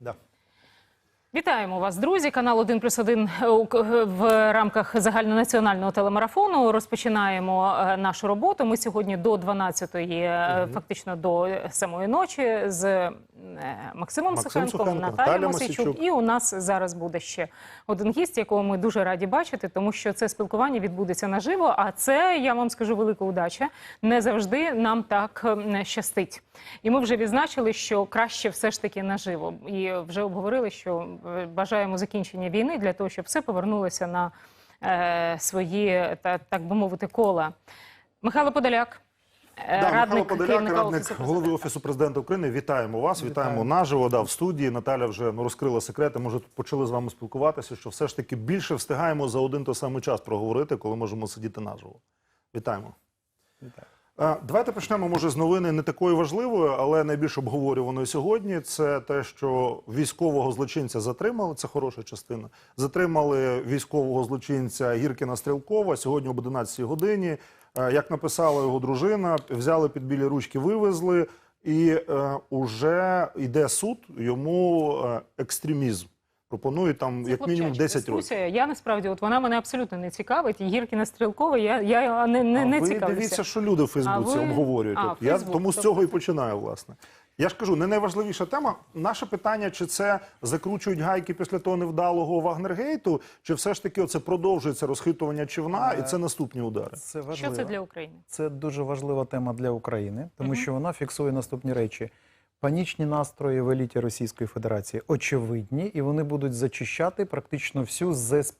Да. Вітаємо вас, друзі. Канал 1 плюс 1 в рамках загальнонаціонального телемарафону. Розпочинаємо е, нашу роботу. Ми сьогодні до 12-ї, е, фактично до самої ночі, з е, Максимом Максим Сухенком, Сухенко, Наталією. Мосійчук. І у нас зараз буде ще один гість, якого ми дуже раді бачити, тому що це спілкування відбудеться наживо. А це я вам скажу велика удача. Не завжди нам так м, щастить. І ми вже відзначили, що краще все ж таки наживо. І вже обговорили, що бажаємо закінчення війни для того, щоб все повернулося на е, свої, та, так би мовити, кола. Михайло Подоляк. е, Да, радник Михайло Подоляк, радник Офісу голови Офісу президента України. Вітаємо вас, вітаємо Вітаю. наживо. Да, в студії. Наталя вже ну, розкрила секрети. Може, тут почали з вами спілкуватися, що все ж таки більше встигаємо за один той самий час проговорити, коли можемо сидіти наживо. Вітаємо. Вітаю. Давайте почнемо, може, з новини не такої важливої, але найбільш обговорюваної сьогодні. Це те, що військового злочинця затримали. Це хороша частина. Затримали військового злочинця Гіркіна Стрілкова сьогодні об 11 годині. Як написала його дружина, взяли під білі ручки, вивезли, і е, уже йде суд. Йому е, екстремізм. Пропонують там Це як мінімум хлопчача 10 років. Я насправді, от вона мене абсолютно не цікавить. І Гіркіна Стрілкова, я, я не, не, А не ви цікавлюся. дивіться, що люди в Фейсбуці А ви- обговорюють. А, От я Фейсбук, тому з цього і починаю, власне. Я ж кажу, не найважливіша тема. Наше питання, чи це закручують гайки після того невдалого Вагнергейту, чи все ж таки оце продовжується розхитування човна, і це наступні удари. Це Що це для України? Це дуже важлива тема для України, тому що вона фіксує наступні речі. Панічні настрої в еліті Російської Федерації очевидні, і вони будуть зачищати практично всю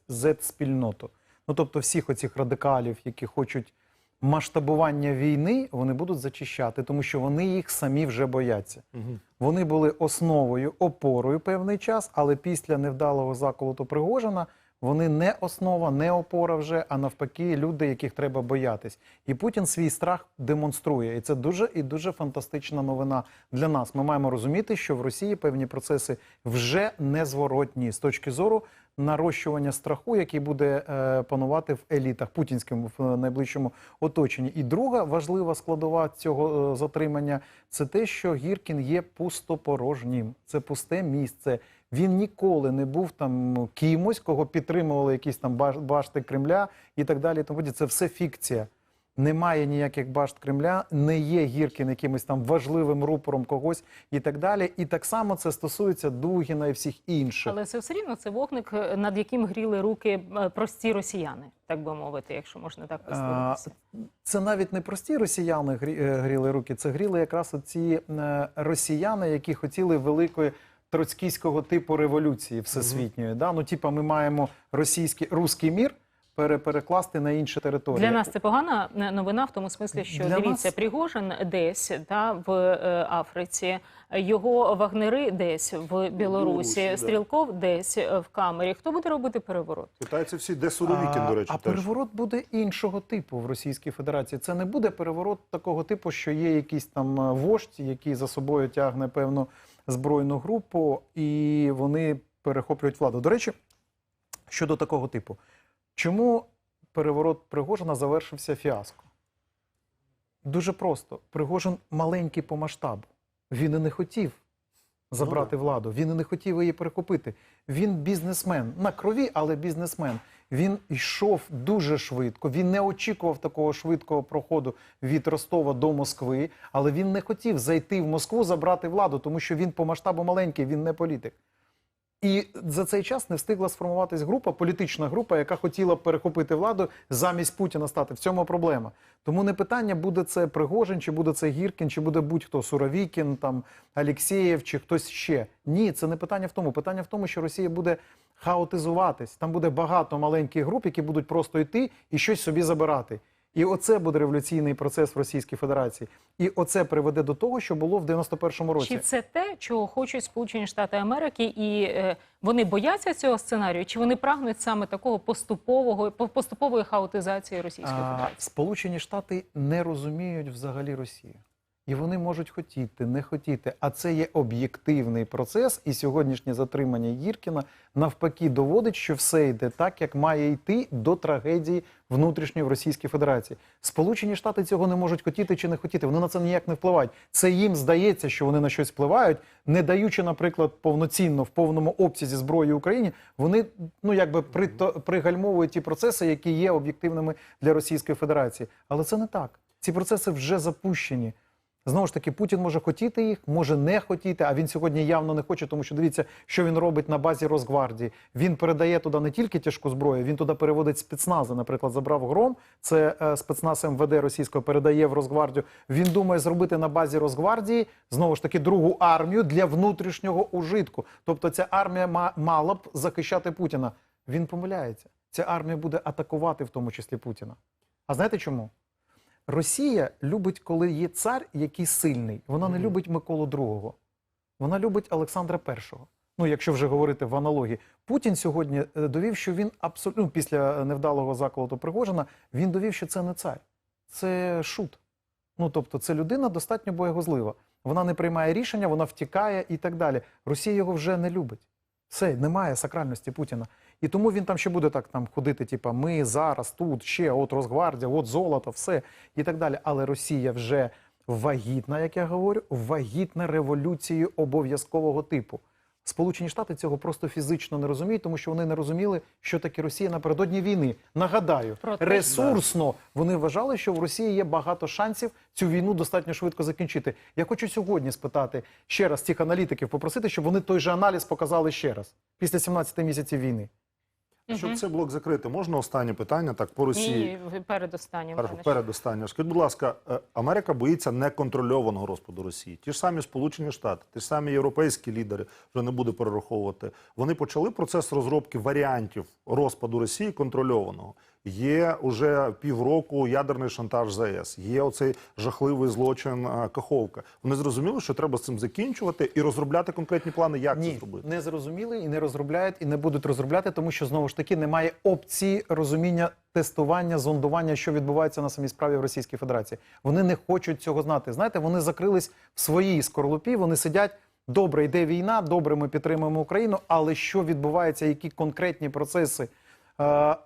Z-спільноту. Ну тобто, всіх оцих радикалів, які хочуть масштабування війни, вони будуть зачищати, тому що вони їх самі вже бояться. Вони були основою, опорою певний час, але після невдалого заколоту Пригожина вони не основа, не опора вже, а навпаки, люди, яких треба боятись. І Путін свій страх демонструє. І це дуже і дуже фантастична новина для нас. Ми маємо розуміти, що в Росії певні процеси вже незворотні з точки зору нарощування страху, який буде е, панувати в елітах путінському в найближчому оточенні. І друга важлива складова цього е, затримання це те, що Гіркін є пустопорожнім. Це пусте місце. Він ніколи не був там кимось, кого підтримували якісь там баш- башти Кремля і так далі. Тому це все фікція. Немає ніяких башт Кремля, не є Гіркін якимось там важливим рупором когось і так далі. І так само це стосується Дугіна і всіх інших. Але це все рівно це вогник, е, над яким гріли руки е, прості росіяни, так би мовити, якщо можна так висловитися. Це навіть не прості росіяни грі- е, гріли руки, це гріли якраз оці росіяни, які хотіли великої троцькійського типу революції всесвітньої. Да? Ну, типа, ми маємо російський руський мір пере- перекласти на інші території. Для нас це погана е, новина в тому смислі, що Для дивіться, нас- Пригожин десь та в е, Африці, його вагнери десь в Білорусі, Білорусі, да. Стрілков десь е, в камері. Хто буде робити переворот? Питаються всі, де Суровікін, до речі, а теж. переворот буде іншого типу в Російській Федерації. Це не буде переворот такого типу, що є якийсь там е, вождь, який за собою тягне певну збройну групу, і вони перехоплюють владу. До речі, щодо такого типу, чому переворот Пригожина завершився фіаско? Дуже просто. Пригожин маленький по масштабу. Він і не хотів забрати владу. Він і не хотів її перекупити. Він бізнесмен на крові, але бізнесмен. Він йшов дуже швидко. Він не очікував такого швидкого проходу від Ростова до Москви, але він не хотів зайти в Москву, забрати владу, тому що він по масштабу маленький, він не політик. І за цей час не встигла сформуватись група, політична група, яка хотіла перехопити владу замість Путіна стати. В цьому проблема. Тому не питання, буде це Пригожин, чи буде це Гіркін, чи буде будь-хто Суровікін, там Алєксєєв, чи хтось ще. Ні, це не питання в тому. Питання в тому, що Росія буде хаотизуватись. Там буде багато маленьких груп, які будуть просто йти і щось собі забирати. І оце буде революційний процес в Російській Федерації. І оце приведе до того, що було в 91-му році. Чи це те, чого хочуть Сполучені Штати Америки, і е, вони бояться цього сценарію? Чи вони прагнуть саме такого поступового по- поступової хаотизації Російської А, Федерації? Сполучені Штати не розуміють взагалі Росію. І вони можуть хотіти, не хотіти. А це є об'єктивний процес. І сьогоднішнє затримання Гіркіна навпаки доводить, що все йде так, як має йти до трагедії внутрішньої в Російській Федерації. Сполучені Штати цього не можуть хотіти чи не хотіти. Вони на це ніяк не впливають. Це їм здається, що вони на щось впливають, не даючи, наприклад, повноцінно в повному обсязі зброї Україні. Вони ну якби прито- пригальмовують ті процеси, які є об'єктивними для Російської Федерації. Але це не так. Ці процеси вже запущені. Знову ж таки, Путін може хотіти їх, може не хотіти. А він сьогодні явно не хоче, тому що дивіться, що він робить на базі Росгвардії. Він передає туди не тільки тяжку зброю, він туди переводить спецнази. Наприклад, забрав гром. Це е, спецназ МВД російського передає в Росгвардію. Він думає зробити на базі Росгвардії знову ж таки другу армію для внутрішнього ужитку. Тобто, ця армія ма- мала б захищати Путіна. Він помиляється. Ця армія буде атакувати в тому числі Путіна. А знаєте чому? Росія любить, коли є цар, який сильний. Вона не любить Миколу II. Вона любить Олександра І. Ну, якщо вже говорити в аналогії, Путін сьогодні е, довів, що він абсолютно ну, після невдалого заколоту Пригожина, він довів, що це не цар, це шут. Ну тобто, це людина достатньо боєгозлива. Вона не приймає рішення, вона втікає і так далі. Росія його вже не любить. Все, немає сакральності Путіна. І тому він там ще буде так там ходити, типа ми зараз тут, ще от Росгвардія, от золото, все і так далі. Але Росія вже вагітна, як я говорю, вагітна революцією обов'язкового типу. Сполучені Штати цього просто фізично не розуміють, тому що вони не розуміли, що таке Росія напередодні війни. Нагадаю, Проте- ресурсно вони вважали, що в Росії є багато шансів цю війну достатньо швидко закінчити. Я хочу сьогодні спитати ще раз цих аналітиків, попросити, щоб вони той же аналіз показали ще раз після 17 місяців війни. Щоб цей блок закрити, можна останнє питання так по Росії. Ні, передостаннім. Хорошо, передостаннє. Скажіть, будь ласка, е, Америка боїться неконтрольованого розпаду Росії. Ті ж самі Сполучені Штати, ті ж самі європейські лідери, вже не буду перераховувати. Вони почали процес розробки варіантів розпаду Росії контрольованого. Є уже півроку ядерний шантаж ЗАЕС, є оцей жахливий злочин е, Каховка. Вони зрозуміли, що треба з цим закінчувати і розробляти конкретні плани, як це Ні, зробити. не зрозуміли і не розробляють, і не будуть розробляти, тому що знову ж таки немає опції розуміння тестування, зондування, що відбувається на самій справі в Російській Федерації. Вони не хочуть цього знати. Знаєте, вони закрились в своїй скорлупі. Вони сидять. Добре, йде війна, добре, ми підтримуємо Україну. Але що відбувається, які конкретні процеси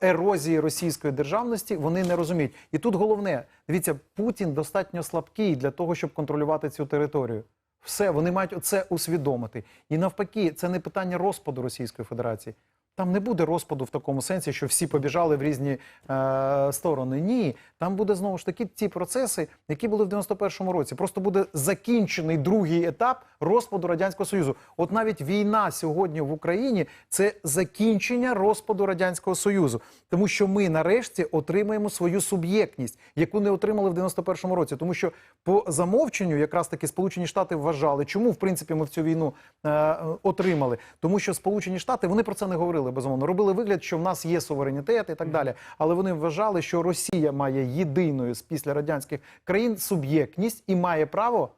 ерозії російської державності, вони не розуміють. І тут головне, дивіться, Путін достатньо слабкий для того, щоб контролювати цю територію. Все, вони мають це усвідомити. І навпаки, це не питання розпаду Російської Федерації. Там не буде розпаду в такому сенсі, що всі побіжали в різні е, сторони. Ні, там буде знову ж таки ті процеси, які були в 91-му році. Просто буде закінчений другий етап розпаду радянського союзу. От навіть війна сьогодні в Україні це закінчення розпаду радянського союзу, тому що ми нарешті отримаємо свою суб'єктність, яку не отримали в 91-му році. Тому що по замовченню, якраз таки Сполучені Штати вважали, чому в принципі ми в цю війну е, отримали, тому що Сполучені Штати вони про це не говорили безумовно. Робили вигляд, що в нас є суверенітет і так далі. Але вони вважали, що Росія має єдиною з після радянських країн суб'єктність і має право.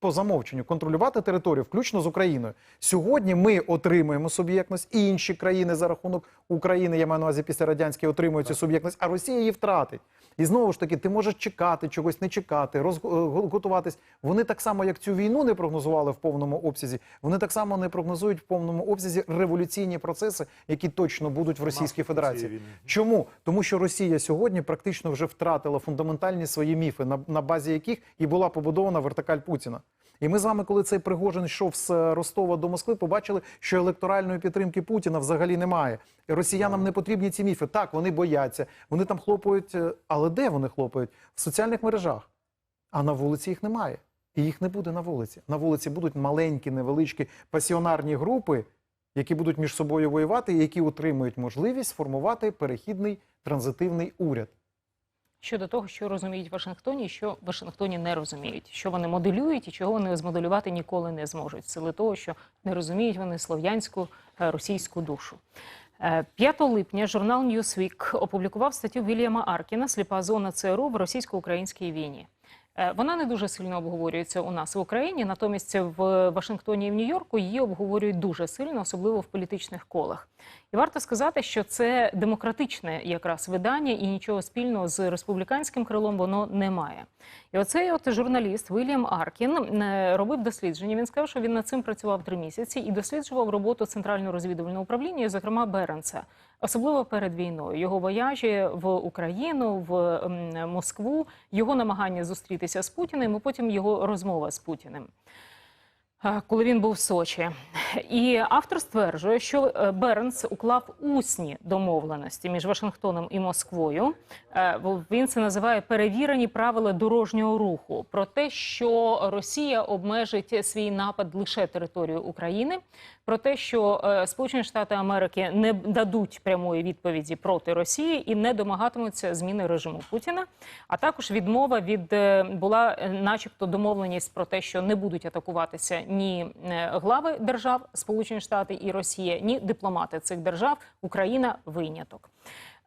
По замовченню контролювати територію, включно з Україною. Сьогодні ми отримуємо суб'єктність, і інші країни за рахунок України, я маю на увазі після радянської, отримують цю суб'єктність, а Росія її втратить. І знову ж таки, ти можеш чекати чогось, не чекати, розготуватись. Вони так само, як цю війну не прогнозували в повному обсязі, вони так само не прогнозують в повному обсязі революційні процеси, які точно будуть в Російській Федерації. Чому? Тому що Росія сьогодні практично вже втратила фундаментальні свої міфи, на, на базі яких і була побудована вертикаль Путіна. І ми з вами, коли цей Пригожин йшов з е, Ростова до Москви, побачили, що електоральної підтримки Путіна взагалі немає. Росіянам не потрібні ці міфи. Так, вони бояться, вони там хлопають. е, Але де вони хлопають? В соціальних мережах. А на вулиці їх немає. І їх не буде на вулиці. На вулиці будуть маленькі, невеличкі пасіонарні групи, які будуть між собою воювати, і які отримують можливість сформувати перехідний транзитивний уряд. Щодо того, що розуміють в Вашингтоні, що в Вашингтоні не розуміють, що вони моделюють і чого вони змоделювати ніколи не зможуть, сили того, що не розуміють вони слов'янську е, російську душу. Е, 5 липня журнал Newsweek опублікував статтю Вільяма Аркіна Сліпа зона ЦРУ в російсько-українській війні. Е, Вона не дуже сильно обговорюється у нас в Україні. Натомість в Вашингтоні і в Нью-Йорку її обговорюють дуже сильно, особливо в політичних колах. І варто сказати, що це демократичне якраз видання, і нічого спільного з республіканським крилом воно не має. І оцей от журналіст Вільям Аркін е, робив дослідження. Він сказав, що він над цим працював три місяці і досліджував роботу центрального розвідувального управління, зокрема Беренса, особливо перед війною. Його вояжі в Україну, в Москву, його намагання зустрітися з Путіним, і потім його розмова з Путіним. Коли він був в Сочі, і автор стверджує, що е, Бернс уклав усні домовленості між Вашингтоном і Москвою. Е, Він це називає перевірені правила дорожнього руху про те, що Росія обмежить свій напад лише територію України, про те, що е, Сполучені Штати Америки не дадуть прямої відповіді проти Росії і не домагатимуться зміни режиму Путіна. А також відмова від е, була, е, начебто, домовленість про те, що не будуть атакуватися ні глави держав Сполучені Штати і Росія, ні дипломати цих держав. Україна виняток.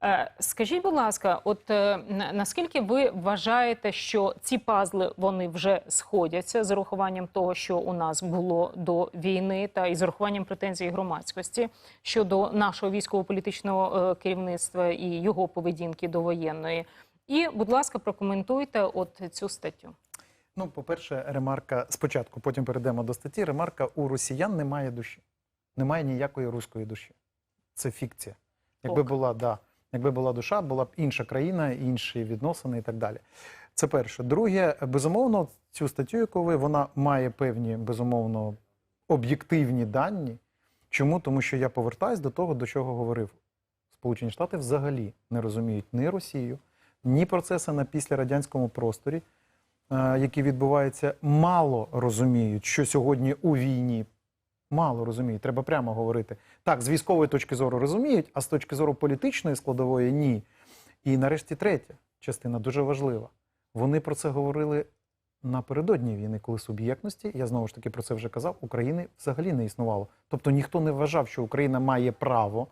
Е, Скажіть, будь ласка, от е, наскільки ви вважаєте, що ці пазли вони вже сходяться з урахуванням того, що у нас було до війни, та із урахуванням претензій громадськості щодо нашого військово-політичного е, керівництва і його поведінки до воєнної? І, будь ласка, прокоментуйте от цю статтю. Ну, по-перше, ремарка спочатку, потім перейдемо до статті. Ремарка у росіян немає душі. Немає ніякої руської душі. Це фікція. Якби Ок. була, да, якби була душа, була б інша країна, інші відносини і так далі. Це перше. Друге, безумовно, цю статтю, яку ви, вона має певні, безумовно, об'єктивні дані. Чому? Тому що я повертаюсь до того, до чого говорив. Сполучені Штати взагалі не розуміють ні Росію, ні процеси на післярадянському просторі, е, які відбуваються, мало розуміють, що сьогодні у війні. Мало розуміють, треба прямо говорити. Так, з військової точки зору розуміють, а з точки зору політичної складової ні. І нарешті третя частина дуже важлива. Вони про це говорили напередодні війни, коли суб'єктності, я знову ж таки про це вже казав, України взагалі не існувало. Тобто ніхто не вважав, що Україна має право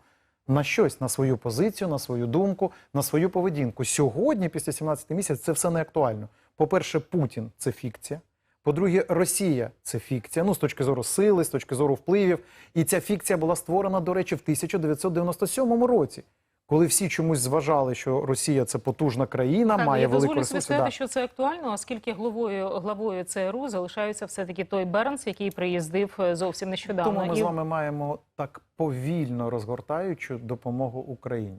на щось, на свою позицію, на свою думку, на свою поведінку. Сьогодні, після 17 місяців, це все не актуально. По-перше, Путін це фікція. По-друге, Росія це фікція. Ну, з точки зору сили, з точки зору впливів. І ця фікція була створена, до речі, в 1997 році, коли всі чомусь зважали, що Росія це потужна країна, Так, має я велику ресурсу. сказати, Да. що це актуально, оскільки главою главою ЦРУ залишається все таки той Бернс, який приїздив е, зовсім нещодавно. Тому ми І з вами маємо так повільно розгортаючу допомогу Україні.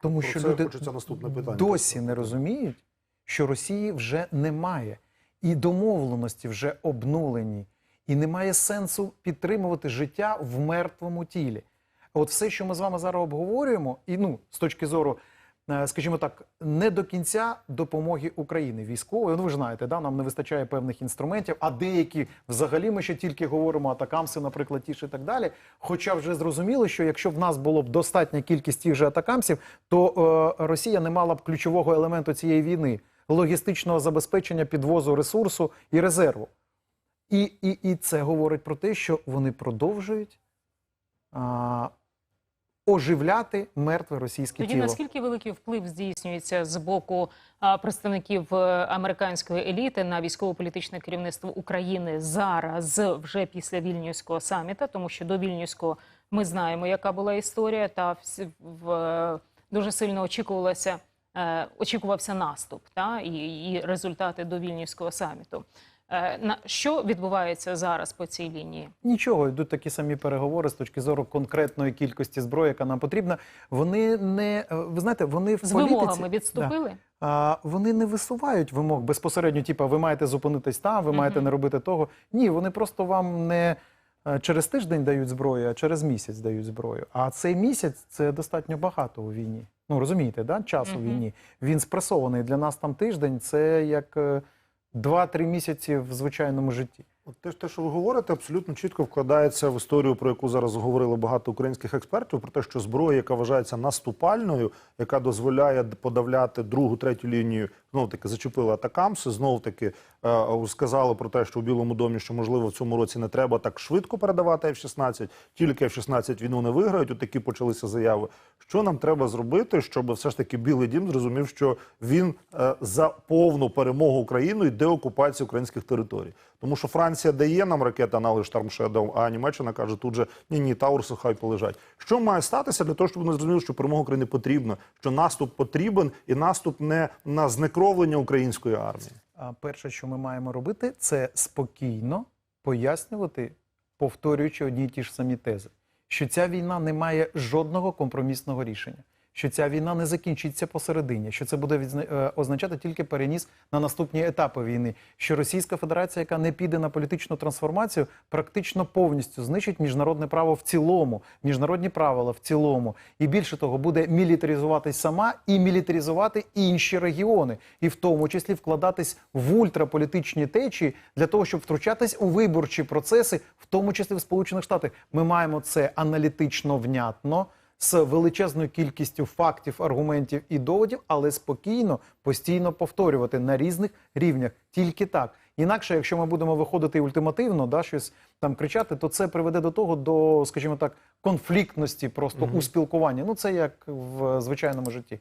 Тому Про що це люди хочеться наступне питання. досі не розуміють, що Росії вже немає, і домовленості вже обнулені, і немає сенсу підтримувати життя в мертвому тілі. От все, що ми з вами зараз обговорюємо, і ну, з точки зору, е, скажімо так, не до кінця допомоги Україні військової. Ну, ви ж знаєте, да, нам не вистачає певних інструментів, а деякі взагалі ми ще тільки говоримо атакамси, наприклад, ті ж і так далі. Хоча вже зрозуміло, що якщо в нас було б достатня кількість тих же атакамсів, то е, Росія не мала б ключового елементу цієї війни логістичного забезпечення підвозу ресурсу і резерву. І, і, і це говорить про те, що вони продовжують а, оживляти мертве російське Тоді тіло. наскільки великий вплив здійснюється з боку а, представників е, американської еліти на військово-політичне керівництво України зараз, вже після вільнюського саміта, тому що до вільнюського ми знаємо, яка була історія, та всі- в, е, дуже сильно очікувалося. Е, Очікувався наступ та і, і результати до вільнюського саміту. Е, На що відбувається зараз по цій лінії? Нічого, йдуть такі самі переговори з точки зору конкретної кількості зброї, яка нам потрібна. Вони не е, ви знаєте, вони в З політиці, вимогами відступили? А, вони не висувають вимог безпосередньо, типу, ви маєте зупинитись там, ви маєте не робити того. Ні, вони просто вам не через тиждень дають зброю, а через місяць дають зброю. А цей місяць це достатньо багато у війні. Ну розумієте, да? час у війні. Він спресований. Для нас там тиждень це як е, 2-3 місяці в звичайному житті. От те, те, що ви говорите, абсолютно чітко вкладається в історію, про яку зараз говорили багато українських експертів, про те, що зброя, яка вважається наступальною, яка дозволяє подавляти другу, третю лінію знов таки зачепили атакамси, знов таки е, сказали про те, що у Білому домі, що можливо в цьому році не треба так швидко передавати F-16, тільки F-16 війну не виграють. От такі почалися заяви. Що нам треба зробити, щоб все ж таки Білий Дім зрозумів, що він е, за повну перемогу України і деокупацію українських територій. Тому що Франція дає нам ракети Штарм Шедоу, а Німеччина каже тут же ні, ні, Таурси хай полежать. Що має статися для того, щоб вони зрозуміли, що перемога України потрібна, що наступ потрібен, і наступ не на знекровлення української армії. А перше, що ми маємо робити, це спокійно пояснювати, повторюючи одні й ті ж самі тези, що ця війна не має жодного компромісного рішення, що ця війна не закінчиться посередині, що це буде е, означати тільки переніс на наступні етапи війни, що Російська Федерація, яка не піде на політичну трансформацію, практично повністю знищить міжнародне право в цілому, міжнародні правила в цілому, і більше того, буде мілітаризуватись сама і мілітаризувати інші регіони, і в тому числі вкладатись в ультраполітичні течії для того, щоб втручатись у виборчі процеси, в тому числі в Сполучених Штатах. Ми маємо це аналітично внятно. З величезною кількістю фактів, аргументів і доводів, але спокійно, постійно повторювати на різних рівнях. Тільки так. Інакше, якщо ми будемо виходити ультимативно, да, щось там кричати, то це приведе до того, до, скажімо так, конфліктності просто у спілкуванні. Ну це як в звичайному житті.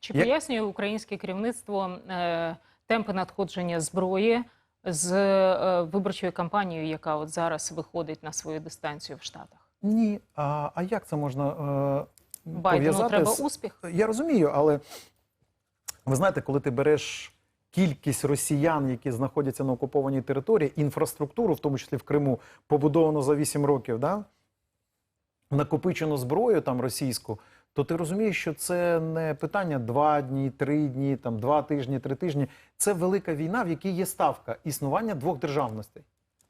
Чи Я- пояснює українське керівництво е, темпи надходження зброї з е, виборчою кампанією, яка от зараз виходить на свою дистанцію в Штатах? Ні, а, а як це можна е, Байдену пов'язати треба з- успіх. Я розумію, але ви знаєте, коли ти береш кількість росіян, які знаходяться на окупованій території, інфраструктуру, в тому числі в Криму, побудовану за 8 років, да? накопичену зброю там російську, то ти розумієш, що це не питання два дні, три дні, там два тижні, три тижні. Це велика війна, в якій є ставка існування двох державностей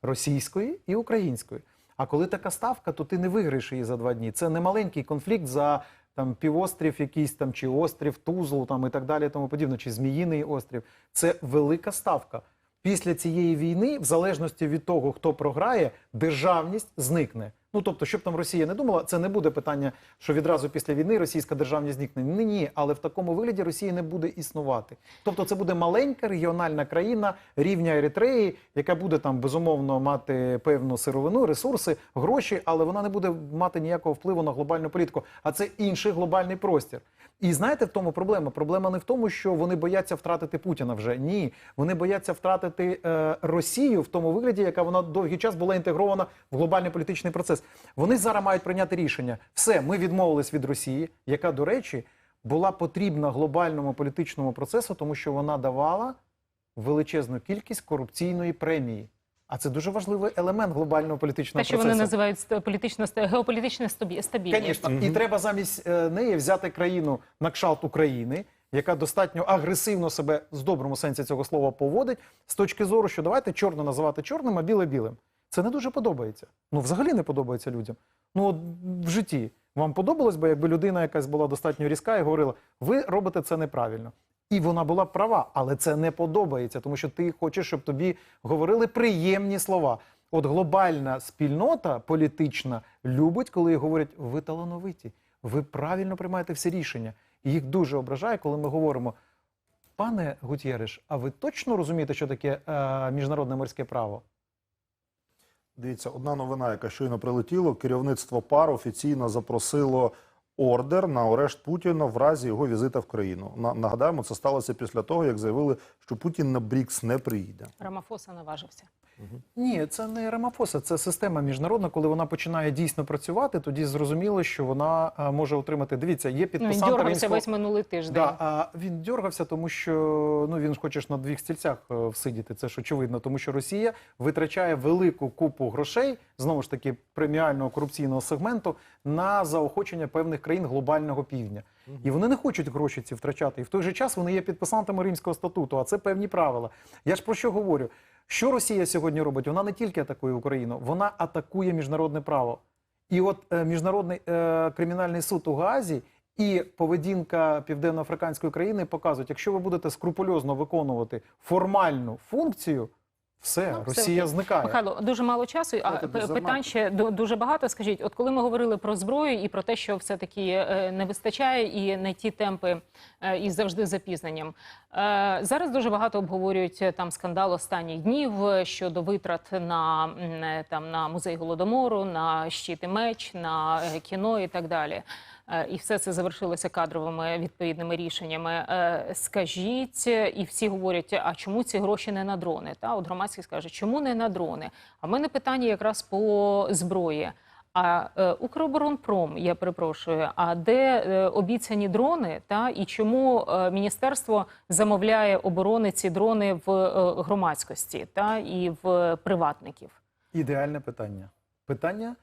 російської і української. А коли така ставка, то ти не виграєш її за два дні. Це не маленький конфлікт за там півострів, якийсь там чи острів, Тузлу там і так далі, тому подібне, чи Зміїний острів. Це велика ставка. Після цієї війни, в залежності від того, хто програє, державність зникне. Ну тобто, щоб там Росія не думала, це не буде питання, що відразу після війни російська державність зникне. Ні, ні, але в такому вигляді Росія не буде існувати. Тобто, це буде маленька регіональна країна рівня Еритреї, яка буде там безумовно мати певну сировину, ресурси, гроші, але вона не буде мати ніякого впливу на глобальну політику. А це інший глобальний простір. І знаєте, в тому проблема. Проблема не в тому, що вони бояться втратити Путіна вже. Ні, вони бояться втратити е, Росію в тому вигляді, яка вона довгий час була інтегрована в глобальний політичний процес. Вони зараз мають прийняти рішення. Все, ми відмовились від Росії, яка, до речі, була потрібна глобальному політичному процесу, тому що вона давала величезну кількість корупційної премії. А це дуже важливий елемент глобального політичного Те, що процесу. вони називають політично геополітична стабільність. Звісно, і треба замість е, неї взяти країну на кшалт України, яка достатньо агресивно себе з доброму сенсі цього слова поводить, з точки зору, що давайте чорне називати чорним, а біле білим. Це не дуже подобається. Ну, взагалі не подобається людям. Ну, от в житті вам подобалось би, якби людина якась була достатньо різка і говорила: ви робите це неправильно. І вона була права, але це не подобається, тому що ти хочеш, щоб тобі говорили приємні слова. От глобальна спільнота політична любить, коли говорять, ви талановиті, ви правильно приймаєте всі рішення. Їх дуже ображає, коли ми говоримо: пане Гутєриш, а ви точно розумієте, що таке е, міжнародне морське право? Дивіться, одна новина, яка щойно прилетіла. Керівництво ПАР офіційно запросило ордер на арешт Путіна в разі його візита в країну. На- Нагадаємо, це сталося після того, як заявили, що Путін на БРІКС не приїде. Рамафоса наважився. Ні, це не Рамафоса, це система міжнародна. Коли вона починає дійсно працювати, тоді зрозуміло, що вона е, може отримати. Дивіться, є Ну, він Римського... весь минулий тиждень. Да, а він дергався, тому що ну він ж хочеш на двох стільцях е, всидіти. Це ж очевидно, тому що Росія витрачає велику купу грошей, знову ж таки, преміального корупційного сегменту на заохочення певних країн глобального півдня. І вони не хочуть гроші ці втрачати. І в той же час вони є підписантами Римського статуту, а це певні правила. Я ж про що говорю? Що Росія сьогодні робить? Вона не тільки атакує Україну, вона атакує міжнародне право. І от е, міжнародний е, кримінальний суд у Гаазі і поведінка південноафриканської країни показують, якщо ви будете скрупульозно виконувати формальну функцію, все, Ну, Росія все зникає. Михайло, дуже мало часу, а питань ще дуже багато. Скажіть, от коли ми говорили про зброю і про те, що все таки не вистачає, і не ті темпи, е, і завжди запізненням. Е, Зараз дуже багато обговорюють е, там скандал останніх днів е, щодо витрат на там на музей голодомору, на щит і меч, на кіно і так далі. І все це завершилося кадровими відповідними рішеннями. Скажіть, і всі говорять, а чому ці гроші не на дрони? Та от громадськість каже, чому не на дрони? А в мене питання якраз по зброї. А е, Укроборонпром, я перепрошую, а де е, обіцяні дрони? Та і чому е, міністерство замовляє оборони ці дрони в е, громадськості та і в приватників? Ідеальне питання. Питання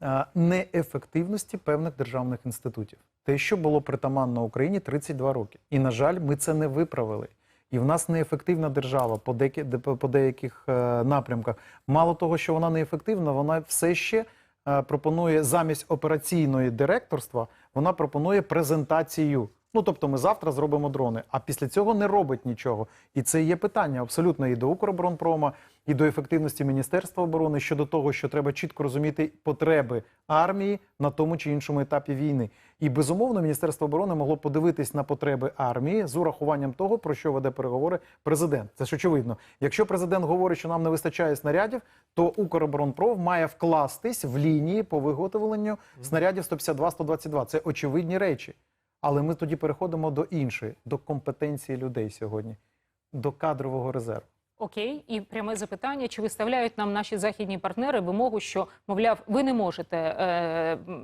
а, неефективності певних державних інститутів. Те, що було притаманно Україні 32 роки. І, на жаль, ми це не виправили. І в нас неефективна держава по, деякі, де- по деяких е, напрямках. Мало того, що вона неефективна, вона все ще е, пропонує замість операційної директорства, вона пропонує презентацію. Ну, тобто, ми завтра зробимо дрони, а після цього не робить нічого. І це є питання абсолютно і до Укроборонпрома, і до ефективності Міністерства оборони щодо того, що треба чітко розуміти потреби армії на тому чи іншому етапі війни. І безумовно, Міністерство оборони могло подивитись на потреби армії з урахуванням того, про що веде переговори президент. Це ж очевидно. Якщо президент говорить, що нам не вистачає снарядів, то Укроборонпром має вкластись в лінії по виготовленню снарядів 152-122. Це очевидні речі. Але ми тоді переходимо до іншої, до компетенції людей сьогодні, до кадрового резерву. Окей, і пряме запитання: чи виставляють нам наші західні партнери вимогу, що мовляв, ви не можете е,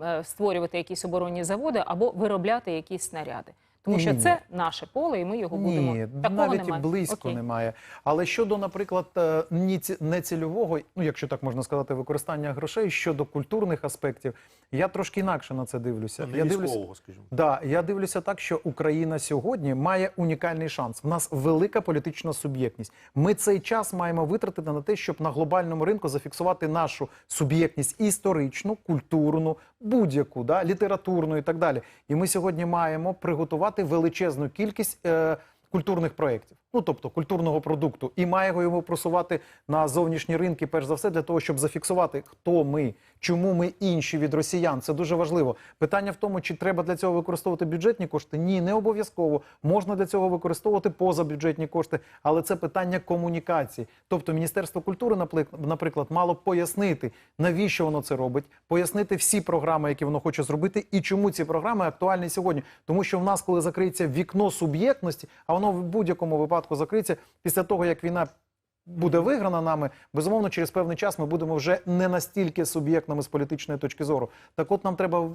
е, створювати якісь оборонні заводи або виробляти якісь снаряди? Тому що Ні-ні. це наше поле, і ми його будемо Ні, такого навіть немає. і близько Окей. немає. Але щодо, наприклад, е, ні нецільового, ну якщо так можна сказати, використання грошей щодо культурних аспектів, я трошки інакше на це дивлюся. Не я дивлюся, військового, скажімо. Да, я дивлюся так, що Україна сьогодні має унікальний шанс. В нас велика політична суб'єктність. Ми цей час маємо витратити на те, щоб на глобальному ринку зафіксувати нашу суб'єктність історичну, культурну, будь-яку, да, літературну і так далі. І ми сьогодні маємо приготувати величезну кількість. Е, Культурних проєктів, ну тобто культурного продукту, і має його просувати на зовнішні ринки, перш за все, для того, щоб зафіксувати, хто ми, чому ми інші від росіян. Це дуже важливо. Питання в тому, чи треба для цього використовувати бюджетні кошти? Ні, не обов'язково. Можна для цього використовувати позабюджетні кошти, але це питання комунікації. Тобто, Міністерство культури, наприклад, мало пояснити, навіщо воно це робить, пояснити всі програми, які воно хоче зробити, і чому ці програми актуальні сьогодні. Тому що в нас, коли закриється вікно суб'єктності, а воно в будь-якому випадку закриється після того, як війна буде виграна нами, безумовно, через певний час ми будемо вже не настільки суб'єктними з політичної точки зору. Так от нам треба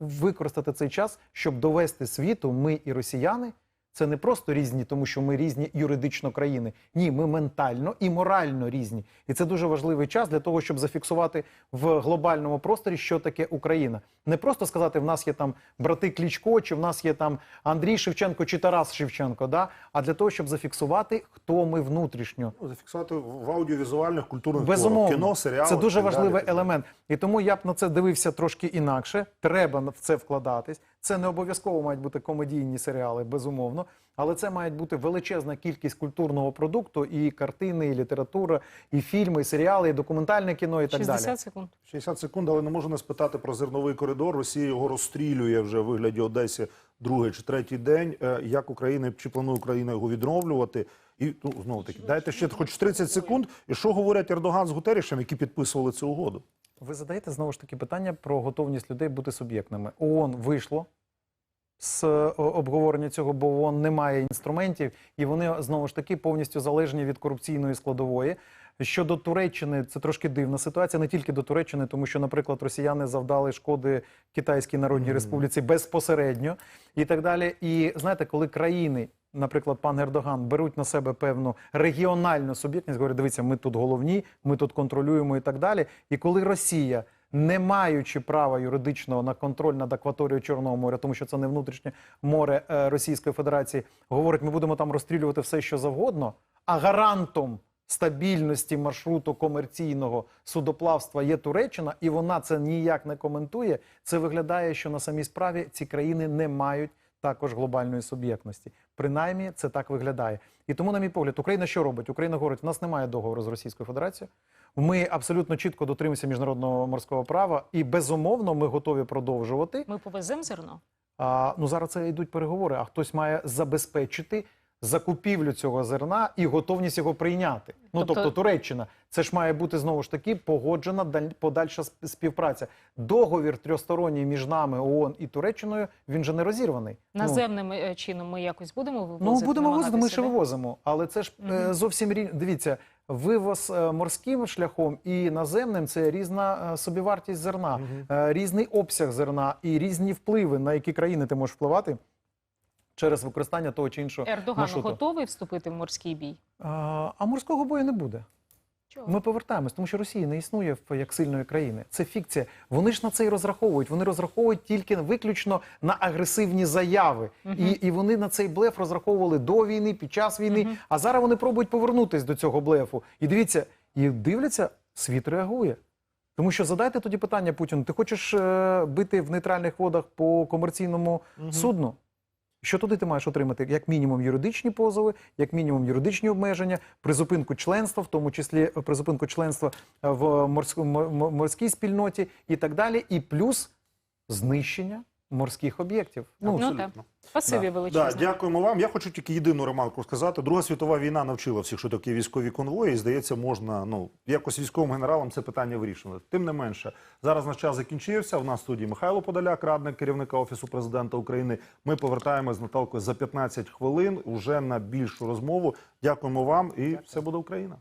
використати цей час, щоб довести світу, ми і росіяни. Це не просто різні, тому що ми різні юридично країни. Ні, ми ментально і морально різні. І це дуже важливий час для того, щоб зафіксувати в глобальному просторі, що таке Україна. Не просто сказати, в нас є там брати Клічко, чи в нас є там Андрій Шевченко чи Тарас Шевченко, да? а для того, щоб зафіксувати, хто ми внутрішньо. Ну, Зафіксувати в аудіовізуальних культурних Безумовно, кіно, серіали. це дуже важливий далі. елемент. І тому я б на це дивився трошки інакше. Треба в це вкладатись. Це не обов'язково мають бути комедійні серіали, безумовно. Але це має бути величезна кількість культурного продукту, і картини, і література, і фільми, і серіали, і документальне кіно, і так 60 далі. секунд. 60 секунд, але не можу не спитати про зерновий коридор. Росія його розстрілює вже в вигляді Одесі другий чи третій день. Е, Як Україна чи планує Україна його відновлювати? І ну знову таки, дайте ще хоч 30 секунд. І що говорять Ердоган з Гутерішем, які підписували цю угоду? Ви задаєте знову ж таки питання про готовність людей бути суб'єктними. ООН вийшло з е, обговорення цього, бо ООН не має інструментів, і вони знову ж таки повністю залежні від корупційної складової. Щодо Туреччини, це трошки дивна ситуація, не тільки до Туреччини, тому що, наприклад, росіяни завдали шкоди Китайській Народній Республіці безпосередньо і так далі. І знаєте, коли країни, наприклад, пан Ердоган, беруть на себе певну регіональну суб'єктність, говорять, дивіться, ми тут головні, ми тут контролюємо і так далі. І коли Росія не маючи права юридичного на контроль над акваторією Чорного моря, тому що це не внутрішнє море е, Російської Федерації, говорить, ми будемо там розстрілювати все, що завгодно, а гарантом стабільності маршруту комерційного судоплавства є Туреччина, і вона це ніяк не коментує. Це виглядає, що на самій справі ці країни не мають також глобальної суб'єктності. Принаймні, це так виглядає. І тому, на мій погляд, Україна що робить? Україна говорить, в нас немає договору з Російською Федерацією. Ми абсолютно чітко дотримуємося міжнародного морського права, і безумовно ми готові продовжувати. Ми повеземо зерно. А, ну зараз це йдуть переговори. А хтось має забезпечити закупівлю цього зерна і готовність його прийняти. Ну Тобто- тобто, Туреччина, це ж має бути знову ж таки погоджена даль- подальша співпраця. Договір трьохсторонній між нами ООН і Туреччиною він же не розірваний. Ну, Наземним е, чином ми якось будемо вивозити? Ну, будемо вивозити, ми ще вивозимо. Але це ж Мгм. зовсім рі... Дивіться, вивоз е, морським шляхом і наземним це різна собівартість зерна, е, різний обсяг зерна і різні впливи, на які країни ти можеш впливати через використання того чи іншого Ердоган маршруту. готовий вступити в морський бій? А, а морського бою не буде. Чого? Ми повертаємось, тому що Росії не існує як сильної країни. Це фікція. Вони ж на це і розраховують. Вони розраховують тільки виключно на агресивні заяви. І, і вони на цей блеф розраховували до війни, під час війни. Мгм. А зараз вони пробують повернутись до цього блефу. І дивіться, і дивляться, світ реагує. Тому що задайте тоді питання Путіну: ти хочеш е, бити в нейтральних водах по комерційному Мгм. судну? Що туди ти маєш отримати? Як мінімум юридичні позови, як мінімум юридичні обмеження, призупинку членства, в тому числі е, призупинку членства е, в морській спільноті і так далі, і плюс знищення морських об'єктів. Ну, Ну, Абсолютно. Спасибі Да. величезне. Да, дякуємо вам. Я хочу тільки єдину ремарку сказати. Друга світова війна навчила всіх, що таке військові конвої. І здається, можна ну якось військовим генералам це питання вирішувати. Тим не менше, зараз наш час закінчився. В нас в студії Михайло Подоляк, радник керівника офісу президента України. Ми повертаємось з Наталкою за 15 хвилин уже на більшу розмову. Дякуємо вам і все буде Україна.